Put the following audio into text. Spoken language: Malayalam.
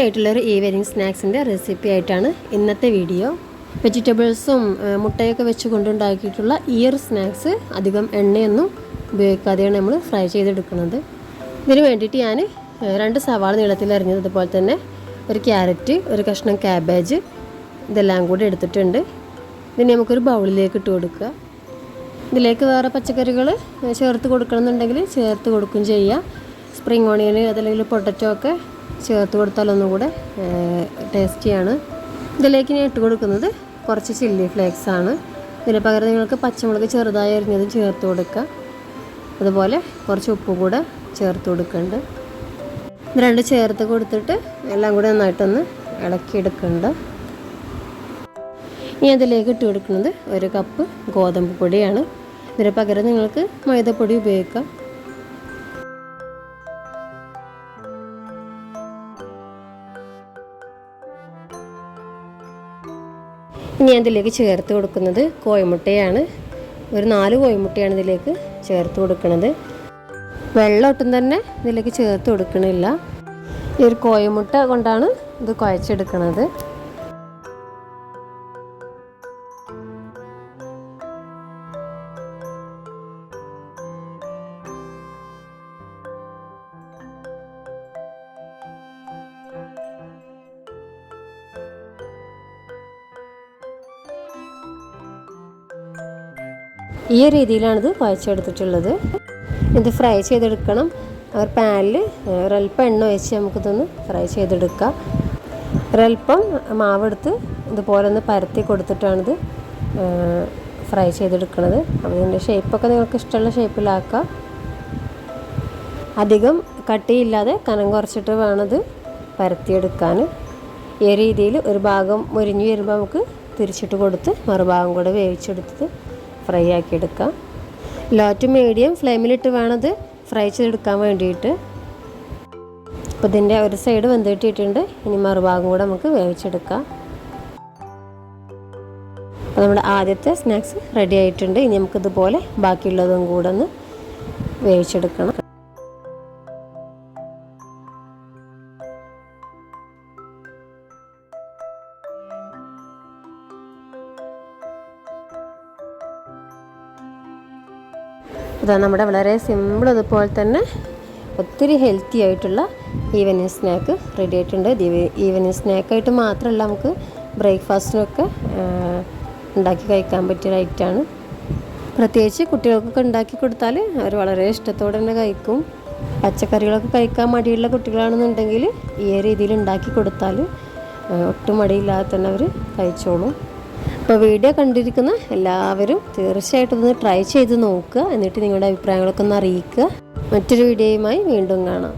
ആയിട്ടുള്ളൊരു ഈവനിങ് സ്നാക്സിന്റെ റെസിപ്പി ആയിട്ടാണ് ഇന്നത്തെ വീഡിയോ വെജിറ്റബിൾസും മുട്ടയൊക്കെ വെച്ച് കൊണ്ടുണ്ടാക്കിയിട്ടുള്ള ഒരു സ്നാക്സ് അധികം എണ്ണയൊന്നും ഉപയോഗിക്കാതെയാണ് നമ്മൾ ഫ്രൈ ചെയ്തെടുക്കുന്നത്. ഇതിന് വേണ്ടിയിട്ട് ഞാൻ രണ്ട് സവാള നീളത്തിൽ അരിഞ്ഞത് അതുപോലെ തന്നെ ഒരു ക്യാരറ്റ് ഒരു കഷ്ണം ക്യാബേജ് ഇതെല്ലാം കൂടി എടുത്തിട്ടുണ്ട്. ഇതിന് നമുക്കൊരു ബൗളിലേക്ക് ഇട്ട് കൊടുക്കുക. ഇതിലേക്ക് വേറെ പച്ചക്കറികൾ ചേർത്ത് കൊടുക്കണമെന്നുണ്ടെങ്കിൽ ചേർത്ത് കൊടുക്കുകയും ചെയ്യാം. സ്പ്രിങ് ഓണിയൻ അതല്ലെങ്കിൽ പൊട്ടറ്റോ ഒക്കെ ചേർത്ത് കൊടുത്താൽ ഒന്നുകൂടെ ടേസ്റ്റിയാണ്. ഇതിലേക്ക് ഞാൻ ഇട്ട് കൊടുക്കുന്നത് കുറച്ച് ചില്ലി ഫ്ലേക്സ് ആണ് ഇതിന് പകരം നിങ്ങൾക്ക് പച്ചമുളക് ചെറുതായി അരിഞ്ഞതും ചേർത്ത് കൊടുക്കുക അതുപോലെ കുറച്ച് ഉപ്പ് കൂടെ ചേർത്ത് കൊടുക്കുന്നുണ്ട് ഇത് രണ്ട് ചേർത്ത് കൊടുത്തിട്ട് എല്ലാം കൂടെ നന്നായിട്ടൊന്ന് ഇളക്കിയെടുക്കുന്നുണ്ട് ഇനി അതിലേക്ക് ഇട്ട് കൊടുക്കുന്നത് ഒരു കപ്പ് ഗോതമ്പ് പൊടിയാണ്. ഇതിന് പകരം നിങ്ങൾക്ക് മൈദപ്പൊടി ഉപയോഗിക്കാം. ഇനി ഞാൻ ഇതിലേക്ക് ചേർത്ത് കൊടുക്കുന്നത് കോഴിമുട്ടയാണ്. ഒരു നാല് കോഴിമുട്ടയാണ് ഇതിലേക്ക് ചേർത്ത് കൊടുക്കുന്നത് വെള്ളം ഒട്ടും തന്നെ ഇതിലേക്ക് ചേർത്ത് കൊടുക്കണില്ല. ഈ ഒരു കോഴിമുട്ട കൊണ്ടാണ് ഇത് കുഴച്ചെടുക്കുന്നത് ഈ രീതിയിലാണിത് കുഴച്ചെടുത്തിട്ടുള്ളത് ഇത് ഫ്രൈ ചെയ്തെടുക്കണം. അവർ പാനിൽ ഒരൽപ്പം എണ്ണ ഒഴിച്ച് നമുക്കിതൊന്ന് ഫ്രൈ ചെയ്തെടുക്കാം. ഒരൽപ്പം മാവെടുത്ത് ഇതുപോലെ ഒന്ന് പരത്തി കൊടുത്തിട്ടാണിത് ഫ്രൈ ചെയ്തെടുക്കുന്നത് അപ്പോൾ ഇതിന്റെ ഷേപ്പൊക്കെ നിങ്ങൾക്ക് ഇഷ്ടമുള്ള ഷേപ്പിലാക്കാം അധികം കട്ടിയില്ലാതെ കനം കുറച്ചിട്ട് വേണത് പരത്തിയെടുക്കാൻ ഈ രീതിയിൽ ഒരു ഭാഗം മുരിഞ്ഞ് വരുമ്പോൾ നമുക്ക് തിരിച്ചിട്ട് കൊടുത്ത് മറുഭാഗം കൂടെ വേവിച്ചെടുത്തിട്ട് ഫ്രൈ ആക്കി എടുക്കാം. ലോ ടു മീഡിയം ഫ്ലെയിമിലിട്ട് വേണത് ഫ്രൈ ചെയ്തെടുക്കാൻ വേണ്ടിയിട്ട്. അപ്പോൾ ഇതിന്റെ ഒരു സൈഡ് വെന്തിട്ടിട്ടുണ്ട് ഇനി മറുഭാഗം കൂടെ നമുക്ക് വേവിച്ചെടുക്കാം. അപ്പോൾ നമ്മുടെ ആദ്യത്തെ സ്നാക്സ് റെഡി ആയിട്ടുണ്ട്. ഇനി നമുക്കിതുപോലെ ബാക്കിയുള്ളതും കൂടെ ഒന്ന് വേവിച്ചെടുക്കണം. ഇതാ നമ്മുടെ വളരെ സിമ്പിൾ അതുപോലെ തന്നെ ഒത്തിരി ഹെൽത്തി ആയിട്ടുള്ള ഈവനിങ് സ്നാക്ക് റെഡി ആയിട്ടുണ്ട്. ഈവനിങ് സ്നാക്കായിട്ട് മാത്രമല്ല നമുക്ക് ബ്രേക്ക്ഫാസ്റ്റിനൊക്കെ ഉണ്ടാക്കി കഴിക്കാൻ പറ്റിയ ഐറ്റമാണ് പ്രത്യേകിച്ച് കുട്ടികൾക്കൊക്കെ ഉണ്ടാക്കി കൊടുത്താൽ അവർ വളരെ ഇഷ്ടത്തോടെ തന്നെ കഴിക്കും. പച്ചക്കറികളൊക്കെ കഴിക്കാൻ മടിയുള്ള കുട്ടികളാണെന്നുണ്ടെങ്കിൽ ഈ രീതിയിൽ ഉണ്ടാക്കി കൊടുത്താൽ ഒട്ടും മടിയില്ലാതെ തന്നെ അവർ കഴിച്ചോളും. അപ്പോൾ വീഡിയോ കണ്ടിരിക്കുന്ന എല്ലാവരും തീർച്ചയായിട്ടും ഒന്ന് ട്രൈ ചെയ്ത് നോക്കുക. എന്നിട്ട് നിങ്ങളുടെ അഭിപ്രായങ്ങളൊക്കെ ഒന്ന് അറിയിക്കുക. മറ്റൊരു വീഡിയോയുമായി വീണ്ടും കാണാം.